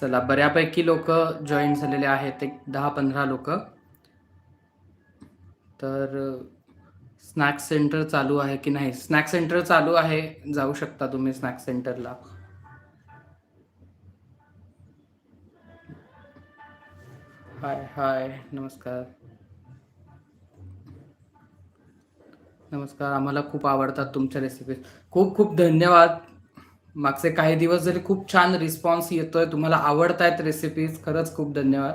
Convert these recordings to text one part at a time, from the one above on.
चला बऱ्यापैकी लोक जॉईन झालेले आहेत एक दहा पंधरा लोक. तर स्नॅक सेंटर चालू आहे की नाही? स्नॅक सेंटर चालू आहे जाऊ शकता तुम्ही स्नॅक सेंटरला हाय हाय नमस्कार. नमस्कार आम्हाला खूप आवडतात तुमच्या रेसिपीज खूप खूप धन्यवाद. मागचे काही दिवस जरी खूप छान रिस्पॉन्स येतोय तुम्हाला आवडतायत रेसिपीज खरंच खूप धन्यवाद.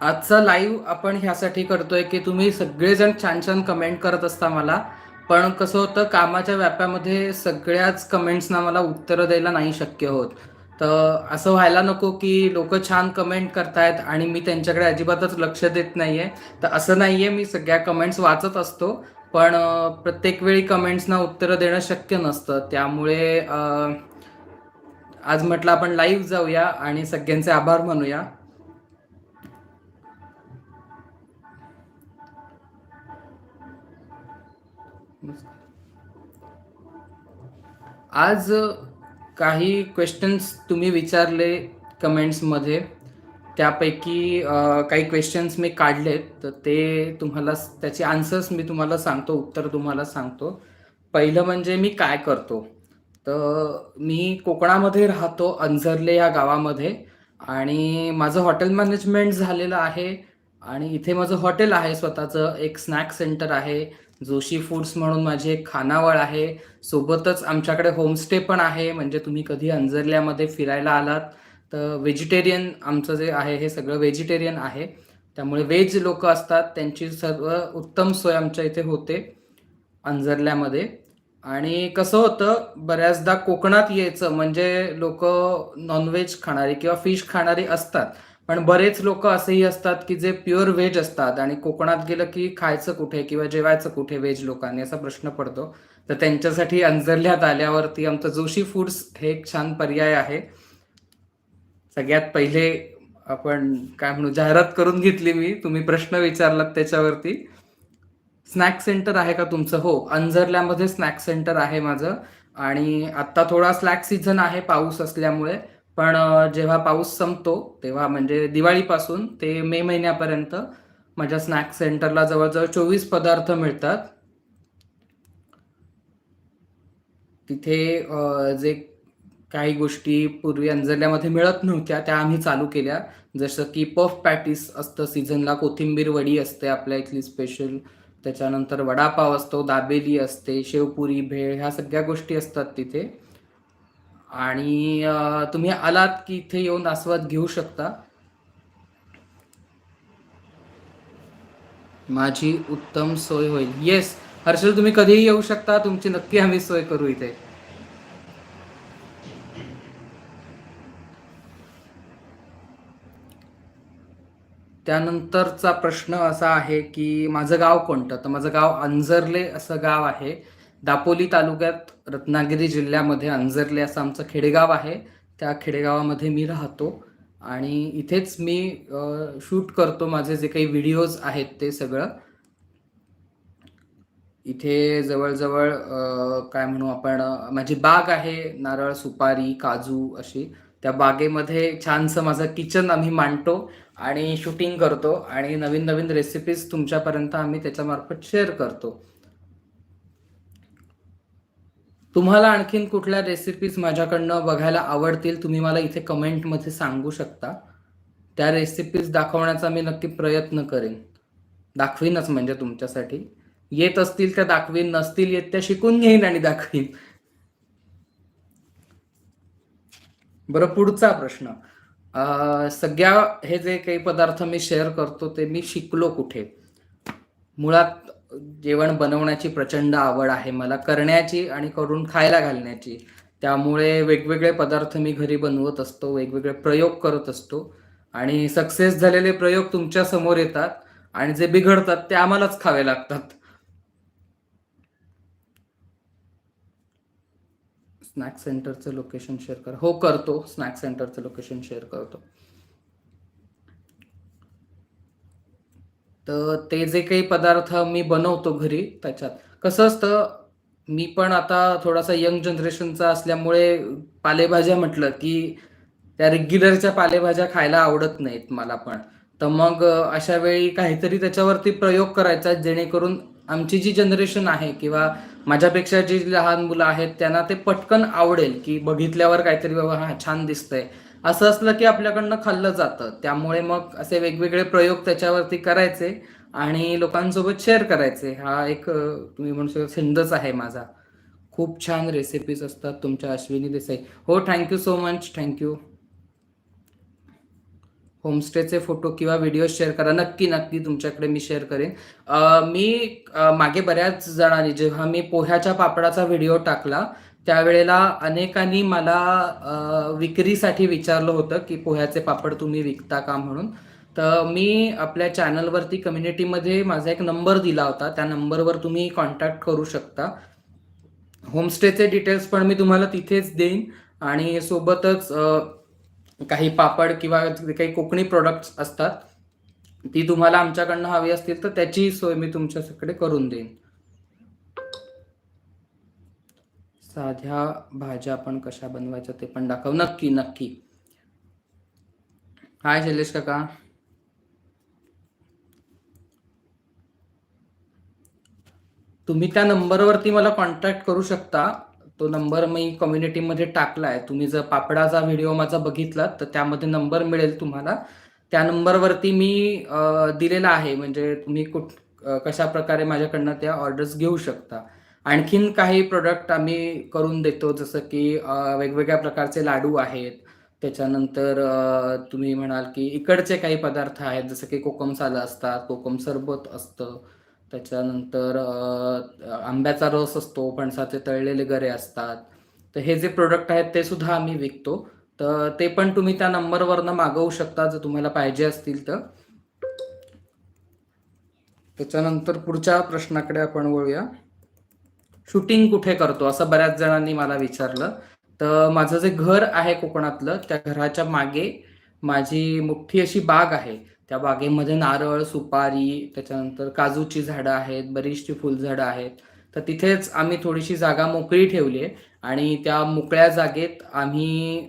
आजचा लाईव्ह आपण ह्यासाठी करतोय की तुम्ही सगळेजण छान छान कमेंट करत असता मला. पण कसं होतं कामाच्या व्यापामध्ये सगळ्याच कमेंट्सना मला उत्तरं द्यायला नाही शक्य होत. तर असं व्हायला नको की लोक छान कमेंट करतायत आणि मी त्यांच्याकडे अजिबातच लक्ष देत नाहीये. तर असं नाहीये मी सगळ्या कमेंट्स वाचत असतो. पण प्रत्येक वेळी कमेंट्सना उत्तरं देणं शक्य नसतं. त्यामुळे आज म्हटलं आपण लाईव्ह जाऊया आणि सगळ्यांचे आभार मानूया. आज काही क्वेश्चन्स तुम्ही विचारले कमेंट्समध्ये त्यापैकी काही क्वेश्चन्स मी काढलेत तर ते तुम्हाला त्याचे आन्सर्स मी तुम्हाला सांगतो उत्तर तुम्हाला सांगतो. पहिलं म्हणजे मी काय करतो? तर मी कोकणामध्ये राहतो अंजरले या गावामध्ये. आणि माझं हॉटेल मॅनेजमेंट झालेलं आहे. आणि इथे माझं हॉटेल आहे स्वतःचं एक स्नॅक सेंटर आहे. जोशी फूड्स म्हणून माझी एक खानावळ आहे. सोबतच आमच्याकडे होमस्टे पण आहे. म्हणजे तुम्ही कधी अंजरल्यामध्ये फिरायला आलात तर व्हेजिटेरियन आमचं जे आहे हे सगळं व्हेजिटेरियन आहे. त्यामुळे व्हेज लोक असतात त्यांची सर्व उत्तम सोय आमच्या इथे होते अंजरल्यामध्ये. आणि कसं होतं बऱ्याचदा कोकणात यायचं म्हणजे लोक नॉनव्हेज खाणारी किंवा फिश खाणारी असतात. पण बरेच लोक असेही असतात की जे प्युअर व्हेज असतात. आणि कोकणात गेलं की खायचं कुठे किंवा जेवायचं कुठे व्हेज लोकांनी असा प्रश्न पडतो. तर त्यांच्यासाठी अंजरल्यात आल्यावरती आमचं जोशी फूड्स हे एक छान पर्याय आहे. सगळ्यात पहिले आपण काय म्हणू जाहिरात करून घेतली मी. तुम्ही प्रश्न विचारलात त्याच्यावरती. स्नॅक सेंटर आहे का तुमचं? हो अंजरल्यामध्ये स्नॅक सेंटर आहे माझं. आणि आत्ता थोडा स्लॅक सीझन आहे पाऊस असल्यामुळे. पण जेव्हा पाऊस संपतो तेव्हा म्हणजे दिवाळीपासून ते मे महिन्यापर्यंत माझ्या स्नॅक सेंटरला जवळजवळ चोवीस पदार्थ मिळतात. तिथे जे काही गोष्टी पूर्वी अंजल्यामध्ये मिळत नव्हत्या त्या आम्ही चालू केल्या. जसं की पफ पॅटीस असतं सीझनला कोथिंबीर वडी असते आपल्या इथली स्पेशल त्याच्यानंतर वडापाव असतो दाबेली असते शेवपुरी भेळ ह्या सगळ्या गोष्टी असतात तिथे. आणि तुम्ही आलात की इथे येऊन आस्वाद घेऊ शकता. माझी उत्तम सोय होईल. येस हर्षल तुम्ही कधीही येऊ शकता. तुमची नक्की आम्ही सोय करू इथे. त्यानंतरचा प्रश्न असा आहे की माझं गाव कोणतं? तर माझं गाव अंजर्ले असं गाव आहे. दापोली तालुक्यात रत्नागिरी जिल्ह्यामध्ये अंजर्ले असं आमचं खेडेगाव आहे. त्या खेडेगावामध्ये मी राहतो आणि इथेच मी शूट करतो माझे जे काही व्हिडिओज आहेत ते सगळं. इथे जवळजवळ काय म्हणू आपण माझी बाग आहे नारळ सुपारी काजू अशी. त्या बागेमध्ये छानसं माझं किचन आम्ही मांडतो आणि शूटिंग करतो आणि नवीन नवीन रेसिपीज तुमच्यापर्यंत आम्ही त्याच्यामार्फत शेअर करतो. तुम्हाला आणखीन कुठल्या रेसिपीज माझ्याकडनं बघायला आवडतील तुम्ही मला इथे कमेंटमध्ये सांगू शकता. त्या रेसिपीज दाखवण्याचा मी नक्की प्रयत्न करेन. दाखवीनच म्हणजे तुमच्यासाठी. येत असतील त्या दाखवीन नसतील येत त्या शिकून घेईन आणि दाखवीन. बरं पुढचा प्रश्न. सगळ्या हे जे काही पदार्थ मी शेअर करतो ते मी शिकलो कुठे? मुळात जेवण बनवण्याची प्रचंड आवड आहे मला करण्याची आणि करून खायला घालण्याची. त्यामुळे वेगवेगळे पदार्थ मी घरी बनवत असतो वेगवेगळे प्रयोग करत असतो. आणि सक्सेस झालेले प्रयोग तुमच्यासमोर येतात आणि जे बिघडतात ते आम्हालाच खावे लागतात. स्नॅक सेंटरचं लोकेशन शेअर कर. हो करतो. स्नॅक सेंटरचं लोकेशन शेअर करतो. तर ते जे काही पदार्थ मी बनवतो घरी त्याच्यात कसं असतं मी पण आता थोडासा यंग जनरेशनचा असल्यामुळे पालेभाज्या म्हटलं की त्या रेग्युलरच्या पालेभाज्या खायला आवडत नाहीत मला पण. तर मग अशा वेळी काहीतरी त्याच्यावरती प्रयोग करायचा जेणेकरून आमची जी जनरेशन आहे किंवा माझ्यापेक्षा जी लहान मुलं आहेत त्यांना ते पटकन आवडेल की बघितल्यावर काहीतरी बाबा हा छान दिसतंय. असं असलं की आपल्याकडनं खाल्लं जातं. त्यामुळे मग असे वेगवेगळे प्रयोग त्याच्यावरती करायचे आणि लोकांसोबत शेअर करायचे. हा एक तुम्ही म्हणू शकता छंदच आहे माझा. खूप छान रेसिपीज असतात तुमच्या अश्विनी देसाई. हो thank you so much thank you होमस्टेचे photo किंवा व्हिडिओ शेअर करा. नक्की नक्की तुमच्याकडे मी शेअर करेन. मी मागे बऱ्याच जणांनी जेव्हा मी पोह्याच्या पापडाचा व्हिडिओ टाकला त्यावेळेला अनेकांनी मला विक्रीसाठी विचारलं होतं की पोह्याचे पापड तुम्ही विकता का म्हणून. तर मी आपल्या चॅनलवरती कम्युनिटीमध्ये माझा एक नंबर दिला होता. त्या नंबरवर तुम्ही कॉन्टॅक्ट करू शकता. होमस्टेचे डिटेल्स पण मी तुम्हाला तिथेच देईन. आणि सोबतच काही पापड किंवा काही कोकणी प्रोडक्ट्स असतात ती तुम्हाला आमच्याकडनं हवी असतील तर त्याची सोय मी तुमच्याकडे करून देईन. साध्या भाज्या पण कशा बनवायच्या ते पण दाखव. नक्की नक्की. हाय शैलेश काका. तुम्ही त्या नंबरवरती मला कॉन्टॅक्ट करू शकता. तो नंबर मी कम्युनिटीमध्ये टाकला आहे तुम्ही जर पापडाचा व्हिडिओ माझा बघितला तर त्यामध्ये नंबर मिळेल तुम्हाला. त्या नंबरवरती मी दिलेला आहे. म्हणजे तुम्ही कुठ कशा प्रकारे माझ्याकडनं त्या ऑर्डर्स घेऊ शकता. आणखीन काही प्रोडक्ट आम्ही करून देतो. जसं की वेगवेगळ्या प्रकारचे लाडू आहेत. त्याच्यानंतर तुम्ही म्हणाल की इकडचे काही पदार्थ आहेत. जसं की कोकम साला असतात कोकम सरबत असतं. त्याच्यानंतर आंब्याचा रस असतो फणसाचे तळलेले गरे असतात. तर हे जे प्रोडक्ट आहेत ते सुद्धा आम्ही विकतो. तर ते पण तुम्ही त्या नंबरवरनं मागवू शकता जर तुम्हाला पाहिजे असतील तर. त्याच्यानंतर पुढच्या प्रश्नाकडे आपण वळूया. शूटिंग कुठे करतो असं बऱ्याच जणांनी मला विचारलं. तर माझं जे घर आहे कोकणातलं त्या घराच्या मागे माझी मोठी अशी बाग आहे. त्या बागेमध्ये नारळ सुपारी त्याच्यानंतर काजूची झाडं आहेत बरीचशी फुलझाडं आहेत. तर तिथेच आम्ही थोडीशी जागा मोकळी ठेवली आहे आणि त्या मोकळ्या जागेत आम्ही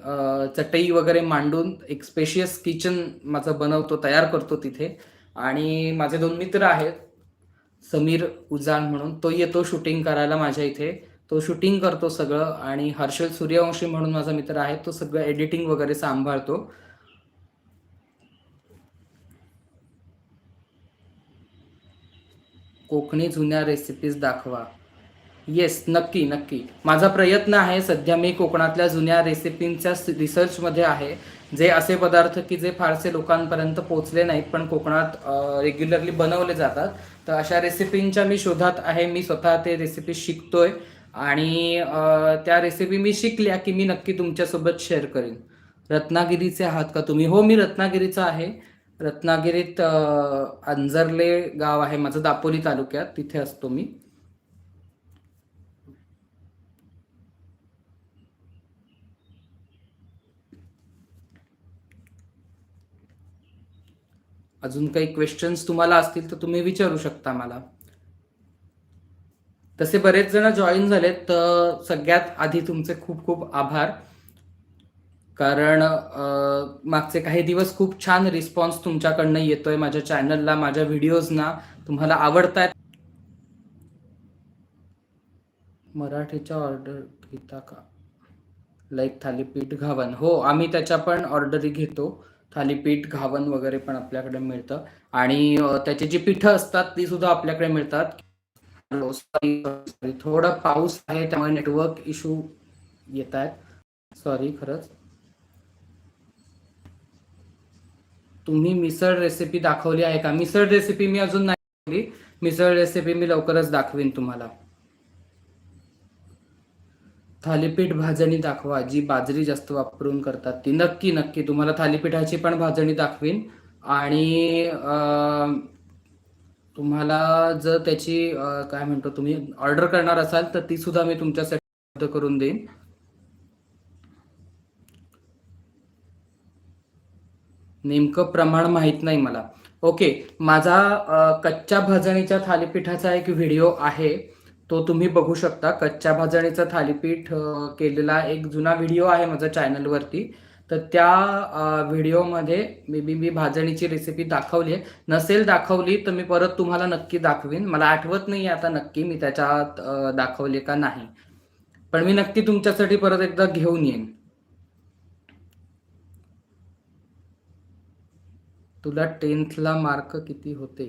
चटई वगैरे मांडून एक स्पेशियस किचन माझं बनवतो तयार करतो तिथे. आणि माझे दोन मित्र आहेत समीर उजान म्हणून. तो येतो शूटिंग करायला माझ्या इथे. तो शूटिंग करतो सगळं आणि हर्षल सूर्यवंशी म्हणून माझा मित्र आहे तो सगळं एडिटिंग वगैरे सांभाळतो. कोकणी जुन्या रेसिपीज दाखवा. येस नक्की नक्की. माझा प्रयत्न आहे सध्या मी कोकणातल्या जुन्या रेसिपींच्या रिसर्चमध्ये आहे. जे असे पदार्थ की जे फारसे लोकांपर्यंत पोचले नाहीत पण कोकणात रेग्युलरली बनवले जातात. तर अशा रेसिपींच्या मी शोधात आहे. मी स्वतः ते रेसिपी शिकतोय. आणि त्या रेसिपी मी शिकल्या की मी नक्की तुमच्यासोबत शेअर करेन. रत्नागिरीचे आहात का तुम्ही? हो मी रत्नागिरीचा आहे. रत्नागिरीत अंजरले गाव आहे माझं दापोली तालुक्यात. तिथे असतो मी. अजून काही क्वेश्चन्स तुम्हाला असतील तर तुम्ही विचारू शकता मला. तसे बरेच जण जॉईन झालेत तर सगळ्यात आधी तुमचे खूप खूप आभार. कारण मागचे काही दिवस खूप छान रिस्पॉन्स तुमच्याकडनं येतोय माझ्या चॅनलला माझ्या व्हिडिओजना तुम्हाला आवडतायत? मराठीच्या ऑर्डर घेता का? लाईक थालीपीठ घावन. हो आम्ही त्याच्या पण ऑर्डरी घेतो. थालीपीठ घावन वगैरे पण आपल्याकडे मिळतं. आणि त्याची जी पिठं असतात ती सुद्धा आपल्याकडे मिळतात. थोडा पाऊस आहे त्यामुळे नेटवर्क इशू येत आहेत सॉरी खरंच. तुम्ही मिसळ रेसिपी दाखवली आहे का? मिसळ रेसिपी मी अजून नाही मिसळ रेसिपी मी लवकरच दाखवीन तुम्हाला. थालीपीठ भाजणी दाखवा जी बाजरी जास्त वापरून करतात ती. नक्की नक्की. तुम्हाला थालीपीठाची पण भाजणी दाखवीन. आणि तुम्हाला जर त्याची काय म्हणतो तुम्ही ऑर्डर करणार असाल तर ती सुद्धा मी तुमच्यासाठी उपलब्ध करून देईन. नेमकं प्रमाण माहीत नाही मला. ओके माझा कच्च्या भाजणीच्या थालीपीठाचा एक व्हिडिओ आहे. तो तुम्ही बघू शकता. कच्च्या भाजणीचं थालीपीठ केलेला एक जुना व्हिडिओ आहे माझ्या चॅनलवरती. तर त्या व्हिडिओमध्ये मे बी मी भाजणीची रेसिपी दाखवली आहे. नसेल दाखवली तर मी परत तुम्हाला नक्की दाखवीन. मला आठवत नाही आता नक्की मी त्याच्यात दाखवले का नाही. पण मी नक्की तुमच्यासाठी परत एकदा घेऊन येईन. तुला टेन्थला मार्क किती होते?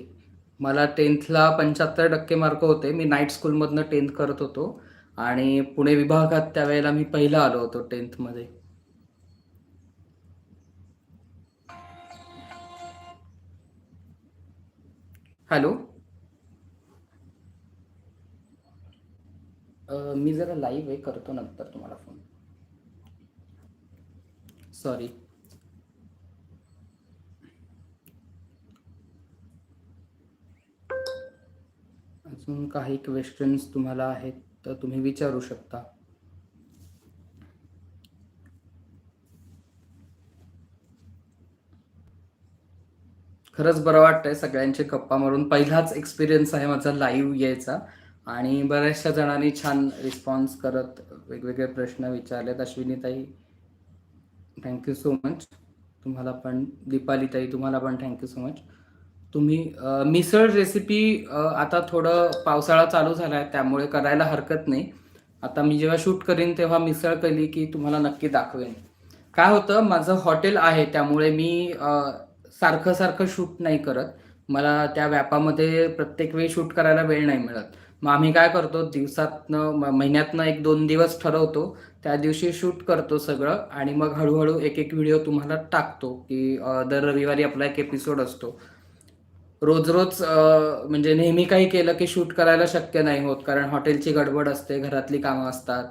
मला टेन्थला पंच्याहत्तर टक्के मार्क होते. मी नाईट स्कूलमधनं टेन्थ करत होतो. आणि पुणे विभागात त्यावेळेला मी पहिला आलो होतो टेन्थमध्ये. हॅलो? मी जरा लाईव्ह हे करतो नंतर तुम्हाला फोन. सॉरी. अजून काही क्वेश्चन्स तुम्हाला आहेत तर तुम्ही विचारू शकता. खरंच बरं वाटतंय सगळ्यांचे गप्पा मारून. पहिलाच एक्सपिरियन्स आहे माझा लाईव्ह यायचा. आणि बऱ्याचशा जणांनी छान रिस्पॉन्स करत वेगवेगळे प्रश्न विचारलेत. अश्विनीताई थँक्यू सो मच तुम्हाला पण दीपालीताई तुम्हाला पण थँक्यू सो मच तुम्ही मिसळ रेसिपी आता थोडं पावसाळा चालू झाला आहे त्यामुळे करायला हरकत नाही. आता मी जेव्हा शूट करीन तेव्हा मिसळ केली की तुम्हाला नक्की दाखवेन. काय होतं माझं हॉटेल आहे त्यामुळे मी सारखं सारखं शूट नाही करत. मला त्या व्यापामध्ये प्रत्येक वेळी शूट करायला वेळ नाही मिळत. मग आम्ही काय करतो दिवसातनं म- महिन्यातनं एक दोन दिवस ठरवतो. त्या दिवशी शूट करतो सगळं आणि मग हळूहळू एक एक व्हिडिओ तुम्हाला टाकतो की दर रविवारी आपला एक एपिसोड असतो. रोज रोज म्हणजे नेहमी काही केलं की शूट करायला शक्य नाही होत कारण हॉटेलची गडबड असते घरातली कामं असतात.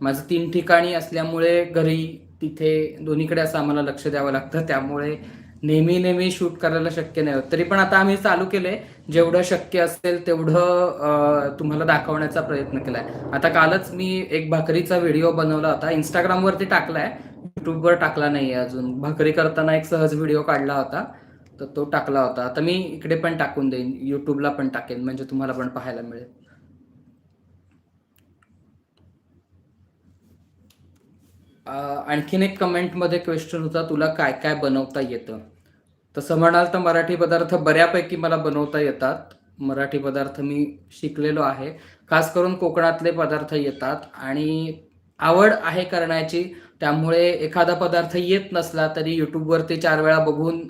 माझं तीन ठिकाणी असल्यामुळे घरी तिथे दोन्हीकडे असं आम्हाला लक्ष द्यावं लागतं त्यामुळे नेहमी नेहमी शूट करायला शक्य नाही होत. तरी पण आता आम्ही चालू केलंय. जेवढं शक्य असेल तेवढं तुम्हाला दाखवण्याचा प्रयत्न केलाय. आता कालच मी एक भाकरीचा व्हिडिओ बनवला होता. इंस्टाग्रामवरती टाकलाय. युट्यूबवर टाकला नाहीये अजून. भाकरी करताना एक सहज व्हिडिओ काढला होता. तर तो टाकला होता. आता मी इकडे पण टाकून देईन. युट्यूबला पण टाकेन. म्हणजे तुम्हाला पण पाहायला मिळेल. आणखीन एक कमेंटमध्ये क्वेश्चन होता तुला काय काय बनवता येतं? तसं म्हणाल तर मराठी पदार्थ बऱ्यापैकी मला बनवता येतात. मराठी पदार्थ मी शिकलेलो आहे. खास करून कोकणातले पदार्थ येतात. आणि आवड आहे करण्याची. त्यामुळे एखादा पदार्थ येत नसला तरी यूट्यूबवरती चार वेळा बघून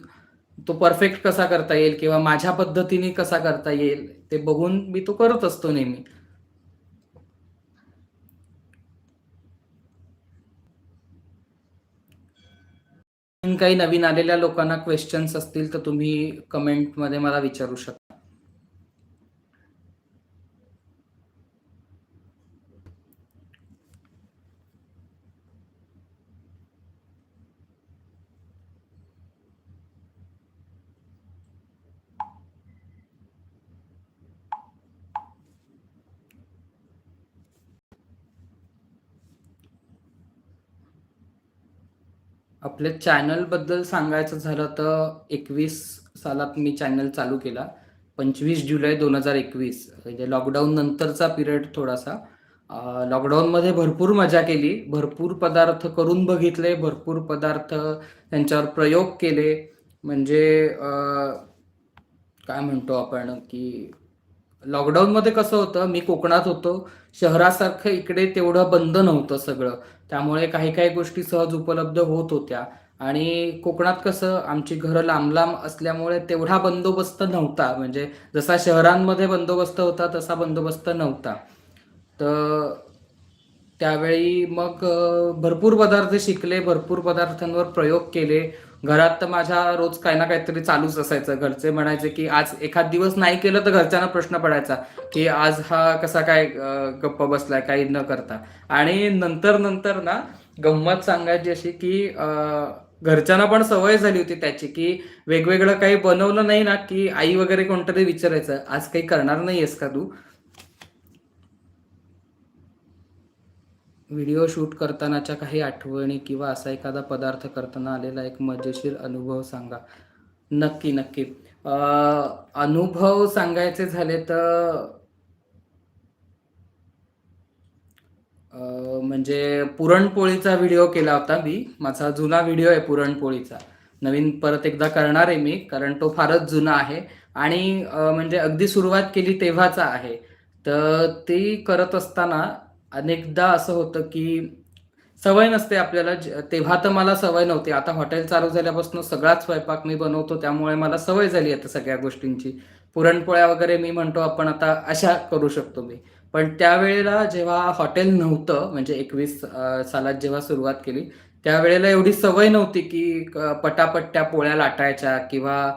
तो परफेक्ट कसा करता येईल किंवा माझ्या पद्धतीने कसा करता येईल ते बघून मी तो करत असतो नेहमी. काही नवीन आलेल्या लोकांना क्वेश्चन्स असतील तर तुम्ही कमेंटमध्ये मला विचारू शकता. आपल्या चॅनलबद्दल सांगायचं झालं तर एकवीस सालात मी चॅनल चालू केला. पंचवीस जुलै दोन हजार एकवीस म्हणजे लॉकडाऊन नंतरचा पिरियड थोडासा. लॉकडाऊनमध्ये भरपूर मजा केली. भरपूर पदार्थ करून बघितले. भरपूर पदार्थ त्यांच्यावर प्रयोग केले. म्हणजे काय म्हणतो आपण की लॉकडाऊनमध्ये कसं होतं मी कोकणात होतो. शहरासारखं इकडे तेवढं बंद नव्हतं सगळं. त्यामुळे काही काही गोष्टी सहज उपलब्ध होत होत्या. आणि कोकणात कसं आमची घरं लांब लांब असल्यामुळे तेवढा बंदोबस्त नव्हता. म्हणजे जसा शहरांमध्ये बंदोबस्त होता तसा बंदोबस्त नव्हता. तर त्यावेळी मग भरपूर पदार्थ शिकले भरपूर पदार्थांवर प्रयोग केले. घरात तर माझ्या रोज काही ना काहीतरी चालूच असायचं. घरचे म्हणायचे की आज एखाद दिवस नाही केलं तर घरच्यांना प्रश्न पडायचा की आज हा कसा काय गप्प बसलाय काही न करता. आणि नंतर नंतर ना गंमत सांगायची अशी की घरच्यांना पण सवय झाली होती त्याची की वेगवेगळं काही बनवलं नाही ना की आई वगैरे कोणतरी विचारायचं आज काही करणार नाहीयेस का तू? व्हिडिओ शूट करतानाच्या काही आठवणी किंवा असा एखादा पदार्थ करताना आलेला एक मजेशीर अनुभव सांगा. नक्की नक्की. अनुभव सांगायचे झाले तर म्हणजे पुरणपोळीचा व्हिडिओ केला होता मी. माझा जुना व्हिडिओ आहे पुरणपोळीचा. नवीन परत एकदा करणार आहे मी कारण तो फारच जुना आहे. आणि म्हणजे अगदी सुरुवात केली तेव्हाचा आहे. तर ती करत असताना अनेकदा असं होतं की सवय नसते आपल्याला. तेव्हा तर मला सवय नव्हती. आता हॉटेल चालू झाल्यापासून सगळाच स्वयंपाक मी बनवतो. त्यामुळे मला सवय झाली आता सगळ्या गोष्टींची. पुरणपोळ्या वगैरे मी म्हणतो आपण आता अशा करू शकतो मी. पण त्यावेळेला जेव्हा हॉटेल नव्हतं म्हणजे एकवीस सालात जेव्हा सुरुवात केली त्यावेळेला एवढी सवय नव्हती की क- पटापट त्या पोळ्या लाटायच्या किंवा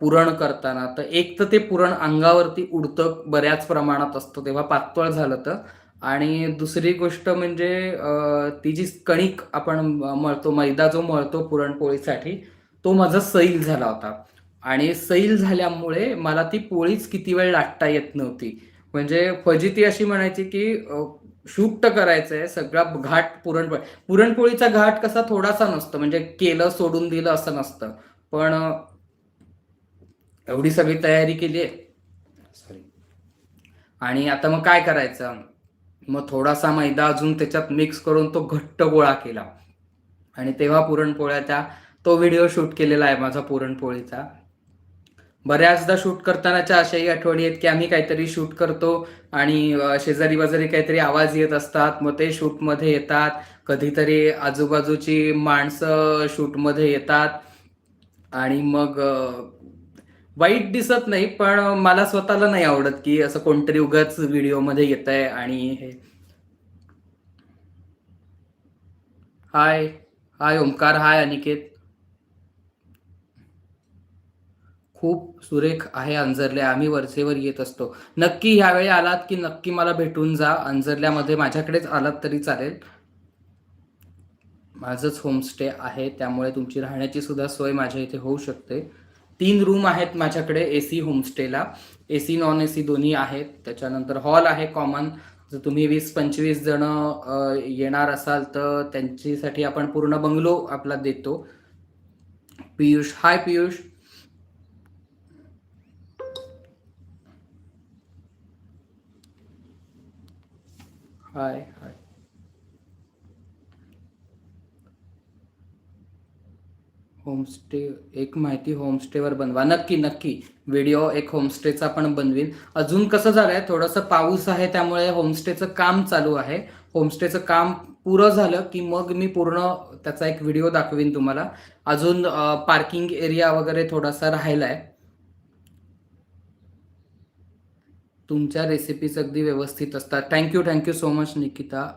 पुरण करताना. तर एक तर ते पुरण अंगावरती उडतं बऱ्याच प्रमाणात असतं. तेव्हा पातळ झालं तर. आणि दुसरी गोष्ट म्हणजे ती जी कणिक आपण मळतो मैदा जो मळतो पुरणपोळीसाठी तो माझा सैल झाला होता. आणि सैल झाल्यामुळे मला ती पोळीच किती वेळ लाटता येत नव्हती. म्हणजे फजिती अशी म्हणायची की शूट करायचंय करायचं आहे सगळा घाट पुरणपोळी पुरणपोळीचा घाट कसा थोडासा नसतो म्हणजे केलं सोडून दिलं असं नसतं. पण एवढी सगळी तयारी केली आहे सॉरी आणि आता मग काय करायचं? मग थोडासा मैदा अजून त्याच्यात मिक्स करून तो घट्ट गोळा केला. आणि तेव्हा पुरणपोळ्याचा तो व्हिडिओ शूट केलेला आहे माझा पुरणपोळीचा. बऱ्याचदा शूट करतानाच्या अशाही आठवणी आहेत की आम्ही काहीतरी शूट करतो आणि शेजारी बाजारी काहीतरी आवाज येत असतात मग ते शूटमध्ये येतात. कधीतरी आजूबाजूची माणसं शूटमध्ये येतात. आणि मग वाईट दिसत नाही पण मला स्वतःला नाही आवडत की असं कोणतरी उगाच व्हिडिओमध्ये येत आहे आणि हे. हाय हाय ओमकार हाय अनिकेत. खूप सुरेख आहे अंजरल्या आम्ही वरचेवर येत असतो. नक्की ह्यावेळी आलात की नक्की मला भेटून जा अंजरल्यामध्ये माझ्याकडेच आलात तरी चालेल. माझंच होमस्टे आहे त्यामुळे तुमची राहण्याची सुद्धा सोय माझ्या इथे होऊ शकते. तीन रूम आहेत माझ्याकडे A C होमस्टेला A C non A C दोन्ही आहेत. त्याच्यानंतर हॉल आहे कॉमन जर तुम्ही वीस पंचवीस जण येणार असाल तर त्यांच्यासाठी आपण पूर्ण बंगलो आपला देतो. Piyush hi Piyush. Hi hi homestay एक माहिती होमस्टेवर बनवा. नक्की नक्की. व्हिडिओ एक होमस्टेचा पण बनवीन. अजून कसं झालंय थोडंसं पाऊस आहे त्यामुळे होमस्टेचं काम चालू आहे. होमस्टेचं काम पुरं झालं की मग मी पूर्ण त्याचा एक व्हिडिओ दाखवीन तुम्हाला. अजून पार्किंग एरिया वगैरे थोडासा राहिला आहे तुमच्या रेसिपीज अगदी व्यवस्थित असतात. Thank you thank you so much Nikita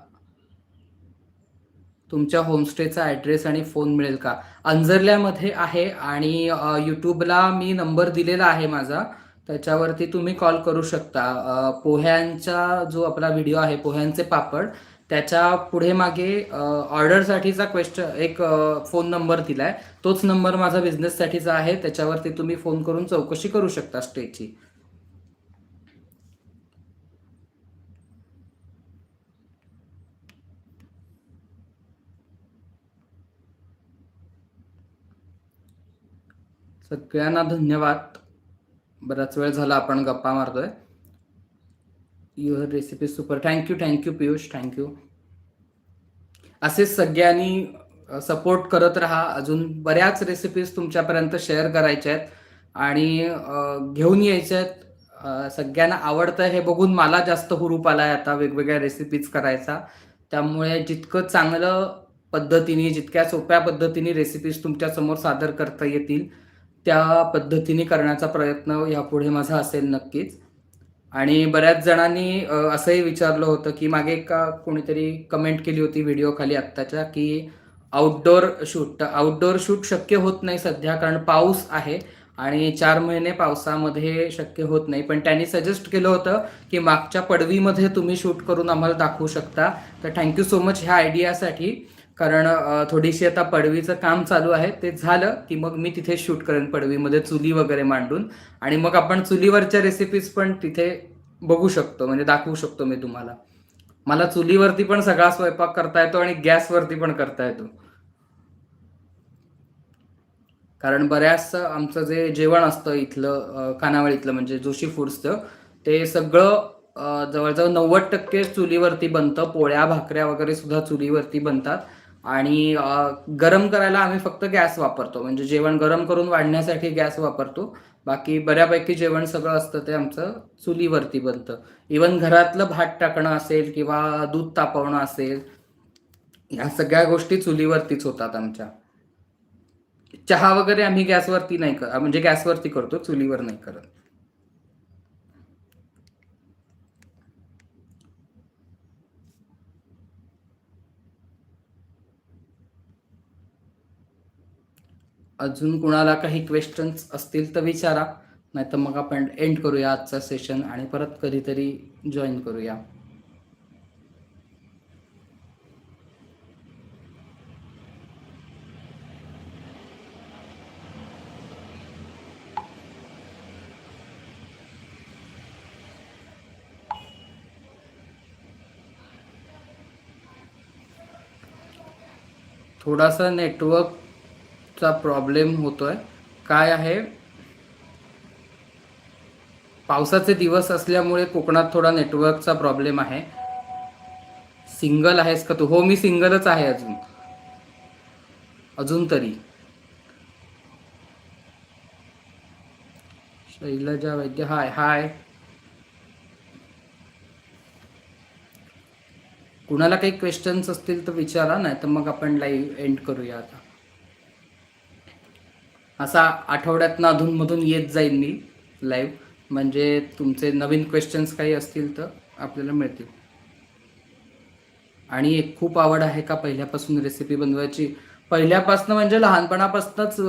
तुमच्या होमस्टेचा ॲड्रेस आणि फोन मिळेल का? अंजरल्यामध्ये आहे आणि यूट्यूबला मी नंबर दिलेला आहे माझा. त्याच्यावरती तुम्ही कॉल करू शकता. पोह्यांचा जो आपला व्हिडिओ आहे पोह्यांचे पापड त्याच्या पुढे मागे ऑर्डरसाठीचा क्वेश्चन एक फोन नंबर दिला आहे तोच नंबर माझा बिझनेससाठीचा आहे. त्याच्यावरती तुम्ही फोन करून चौकशी करू शकता स्टेची सगळ्यांना धन्यवाद. बराच वेळ झाला आपण गप्पा मारतोय. Your recipe super thank you thank you Piyush thank you असेच सगळ्यांनी सपोर्ट करत राहा. अजून बऱ्याच रेसिपीज तुमच्यापर्यंत शेअर करायच्या आहेत. आणि घेऊन यायच्या आहेत. सगळ्यांना आवडतं हे बघून मला जास्त हुरूप आलाय आता वेगवेगळ्या रेसिपीज करायचा. त्यामुळे जितकं चांगलं पद्धतीने जितक्या सोप्या पद्धतीने रेसिपीज तुमच्यासमोर सादर करता येतील त्या पद्धतीने करण्याचा प्रयत्न यापुढे माझा असेल नक्कीच. आणि बऱ्याच जणांनी असंही विचारलं होतं की मागे का कोणीतरी कमेंट केली होती व्हिडिओ खाली आत्ताच्या की आउटडोअर शूट तर आउटडोअर शूट शक्य होत नाही सध्या कारण पाऊस आहे आणि चार महिने पावसामध्ये शक्य होत नाही. पण त्यांनी सजेस्ट केलं होतं की मागच्या पडवीमध्ये तुम्ही शूट करून आम्हाला दाखवू शकता. तर थँक्यू सो मच ह्या आयडियासाठी कारण थोडीशी आता पडवीचं काम चालू आहे. ते झालं की मग मी तिथे शूट करेन पडवीमध्ये चुली वगैरे मांडून. आणि मग आपण चुलीवरच्या रेसिपीज पण तिथे बघू शकतो म्हणजे दाखवू शकतो मी तुम्हाला. मला चुलीवरती पण सगळा स्वयंपाक करता येतो आणि गॅसवरती पण करता येतो. कारण बऱ्याच आमचं जे जेवण असतं इथलं अ, खानावळीतलं म्हणजे जोशी फूड्सचं ते सगळं जवळजवळ नव्वद टक्के चुलीवरती बनतं. पोळ्या भाकऱ्या वगैरे सुद्धा चुलीवरती बनतात. आणि गरम करायला आम्ही फक्त गॅस वापरतो. म्हणजे जेवण गरम करून वाढण्यासाठी गॅस वापरतो. बाकी बऱ्यापैकी जेवण सगळं असतं ते आमचं चुलीवरती बनतं. इवन घरातलं भात टाकणं असेल किंवा दूध तापवणं असेल ह्या सगळ्या गोष्टी चुलीवरतीच होतात आमच्या. चहा वगैरे आम्ही गॅसवरती नाही कर म्हणजे गॅसवरती करतो चुलीवर नाही करत. अजून कुणाला काही क्वेश्चन्स असतील तर विचारा. नाही तर मग आपण एंड करूया आजचा सेशन आणि परत कधीतरी जॉईन करूया. थोडासा नेटवर्क चा प्रॉब्लेम होतोय. काय आहे? पावसाचे दिवस असल्यामुळे कोकणात थोडा नेटवर्कचा प्रॉब्लेम आहे. सिंगल आहेस का तू? हो मी सिंगलच आहे अजून. अजून तरी. शैलजा वैद्य हाय हाय कुणाला काही क्वेश्चन्स असतील तर विचारा नाही तर मग आपण लाईव्ह एंड करूया आता. असा आठवड्यातनं अधूनमधून येत जाईन मी लाईव्ह म्हणजे तुमचे नवीन क्वेश्चन्स काही असतील तर आपल्याला मिळतील. आणि एक खूप आवड आहे का पहिल्यापासून रेसिपी बनवायची? पहिल्यापासून म्हणजे लहानपणापासूनच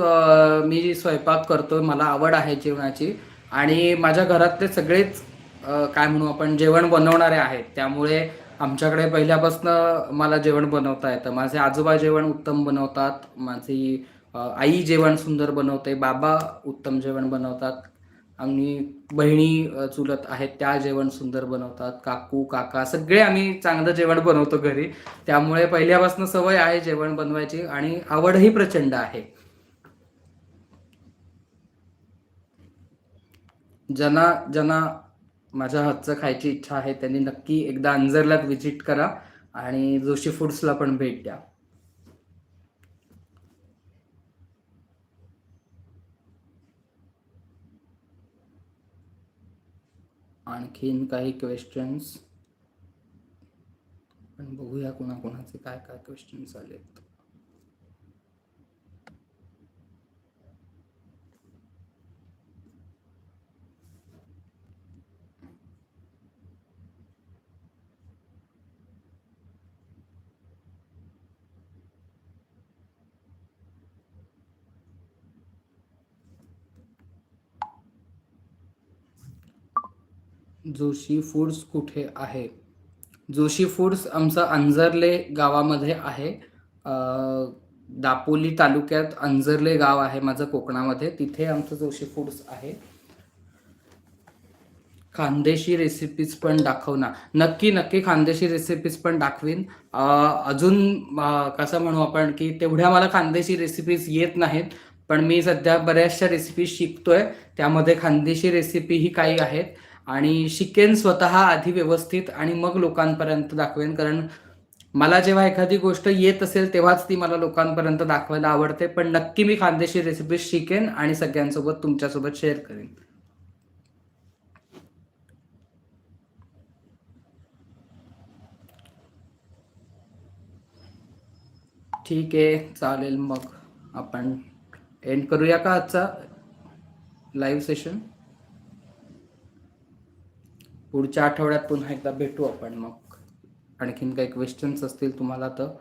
मी स्वयंपाक करतो मला आवड आहे जेवणाची. आणि माझ्या घरातले सगळेच काय म्हणू आपण जेवण बनवणारे आहेत. त्यामुळे आमच्याकडे पहिल्यापासून मला जेवण बनवता येतं. माझे आजोबा जेवण उत्तम बनवतात. माझी आई जेवण सुंदर बनवते बाबा उत्तम जेवण बनवतात आणि बहिणी चुलत आहेत त्या जेवण सुंदर बनवतात काकू काका सगळे आम्ही चांगलं जेवण बनवतो घरी. त्यामुळे पहिल्यापासून सवय आहे जेवण बनवायची आणि आवडही प्रचंड आहे. ज्यांना ज्यांना माझ्या हातचं खायची इच्छा आहे त्यांनी नक्की एकदा अंजरला व्हिजिट करा आणि जोशी फूड्सला पण भेट द्या. आणखीन काही क्वेश्चन्स पण बघूया कोणाकोणाचे काय काय क्वेश्चन्स आलेत. जोशी फूड्स कुठे आहे? जोशी फूड्स आमचं अंजर्ले गावामध्ये आहे. दापोली तालुक्यात अंजर्ले गाव आहे माझं कोकणामध्ये. तिथे आमचं जोशी फूड्स आहे. खानदेशी रेसिपीज पण दाखव ना. नक्की नक्की खानदेशी रेसिपीज पण दाखवीन. अजून कसं म्हणू आपण की तेवढ्या मला खानदेशी रेसिपीज येत नाहीत पण मी सध्या बऱ्याचशा रेसिपीज शिकतोय. त्यामध्ये खानदेशी रेसिपी ही काही आहेत. आणि शिकेन स्वतः आधी व्यवस्थित आणि मग लोकांपर्यंत दाखवेन. कारण मला जेव्हा एखादी गोष्ट येत असेल तेव्हाच ती मला लोकांपर्यंत दाखवायला आवडते. पण नक्की मी खानदेशी रेसिपी शिकेन आणि सगळ्यांसोबत तुमच्यासोबत शेअर करेन. ठीक आहे चालेल मग. आपण एंड करूया का आजचा लाईव्ह सेशन पुढच्या आठवड्यात पुन्हा एकदा भेटू आपण मग. आणखीन काही क्वेश्चन्स असतील तुम्हाला तर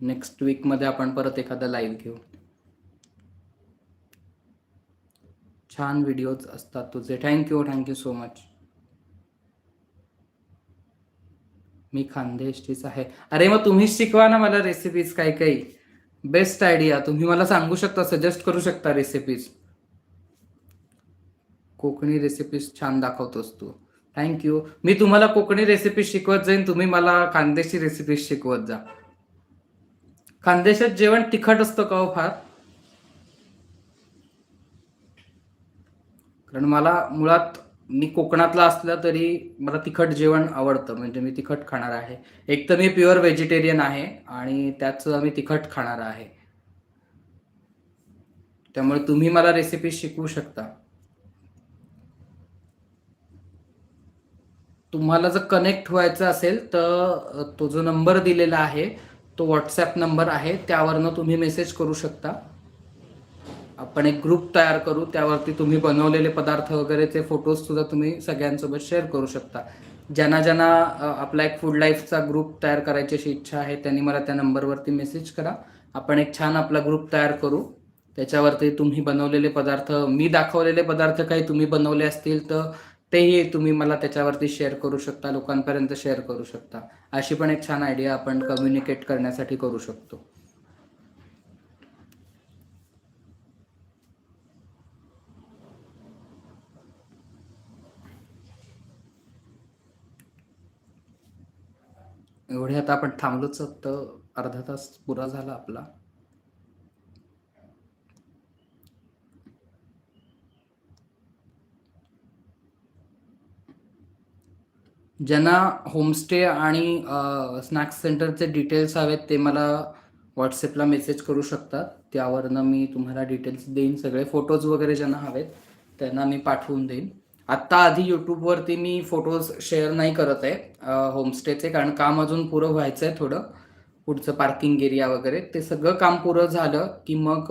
नेक्स्ट वीकमध्ये आपण परत एखादा लाईव्ह घेऊ. छान व्हिडिओज असतात तुझे. Thank you thank you so much मी खानदेशचीच आहे. अरे मग तुम्हीच शिकवा ना मला रेसिपीज काही काही. बेस्ट आयडिया तुम्ही मला सांगू शकता सजेस्ट करू शकता रेसिपीज कोकणी रेसिपीज छान दाखवतोस तू. थँक्यू मी तुम्हाला कोकणी रेसिपी शिकवत जाईन तुम्ही मला खानदेशी रेसिपीज शिकवत जा. खानदेशात जेवण तिखट असतं का हो फार? कारण मला मुळात मी कोकणातला असलं तरी मला तिखट जेवण आवडतं म्हणजे मी तिखट खाणार आहे. एक तर मी प्युअर व्हेजिटेरियन आहे आणि त्याचं मी तिखट खाणार आहे. त्यामुळे तुम्ही मला रेसिपी शिकवू शकता. तुम्हाला जर कनेक्ट व्हायचं असेल तर तो जो नंबर दिलेला आहे तो व्हॉट्सॲप नंबर आहे. त्यावरनं तुम्ही मेसेज करू शकता. आपण एक ग्रुप तयार करू. त्यावरती तुम्ही बनवलेले पदार्थ वगैरेचे फोटोज सुद्धा तुम्ही सगळ्यांसोबत शेअर करू शकता. ज्यांना ज्यांना आपला एक फूड लाईफचा ग्रुप तयार करायची अशी इच्छा आहे त्यांनी मला त्या नंबरवरती मेसेज करा. आपण एक छान आपला ग्रुप तयार करू. त्याच्यावरती तुम्ही बनवलेले पदार्थ मी दाखवलेले पदार्थ काही तुम्ही बनवले असतील तर तेही तुम्ही मला त्याच्यावरती शेअर करू शकता लोकांपर्यंत शेअर करू शकता. अशी पण एक छान आयडिया आपण कम्युनिकेट करण्यासाठी करू शकतो. एवढे आता आपण थांबलोच तर अर्धा तास पुरा झाला आपला. ज्यांना होमस्टे आणि स्नॅक्स सेंटरचे डिटेल्स हवेत ते मला व्हॉट्सअपला मेसेज करू शकतात. त्यावरनं मी तुम्हाला डिटेल्स देईन. सगळे फोटोज वगैरे ज्यांना हवेत त्यांना मी पाठवून देईन. आत्ता आधी यूट्यूबवरती मी फोटोज शेअर नाही करत आहे होमस्टेचे कारण काम अजून पुरं व्हायचं आहे थोडं. पुढचं पार्किंग एरिया वगैरे ते सगळं काम पुरं झालं की मग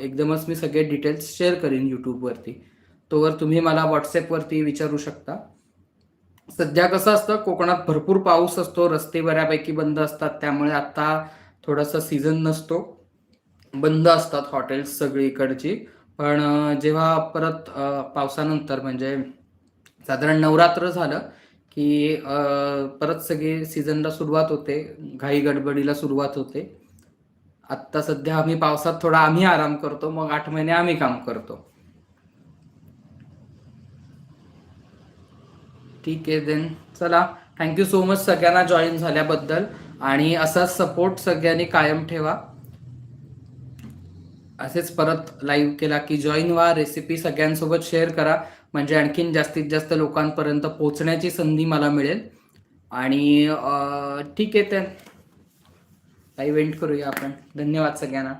एकदमच मी सगळे डिटेल्स शेअर करीन यूट्यूबवरती तोवर तुम्ही मला व्हॉट्सॲपवरती विचारू शकता. सध्या कसं असतं कोकणात भरपूर पाऊस असतो रस्ते बऱ्यापैकी बंद असतात त्यामुळे आता थोडासा सीझन नसतो. बंद असतात हॉटेल्स सगळीकडची. पण जेव्हा परत पावसानंतर म्हणजे साधारण नवरात्र झालं की परत सगळी सीझनला सुरुवात होते घाई गडबडीला सुरुवात होते. आत्ता सध्या आम्ही पावसात थोडा आम्ही आराम करतो मग आठ महिने आम्ही काम करतो. ठीक आहे देन चला. थँक्यू सो मच सगळ्यांना जॉईन झाल्याबद्दल. आणि असाच सपोर्ट सगळ्यांनी कायम ठेवा. असेच परत लाईव्ह केला की जॉईन व्हा रेसिपी सगळ्यांसोबत शेअर करा. म्हणजे आणखीन जास्तीत जास्त लोकांपर्यंत पोहोचण्याची संधी मला मिळेल. आणि ठीक आहे ते लाईव्ह एंड करूया आपण. धन्यवाद सगळ्यांना.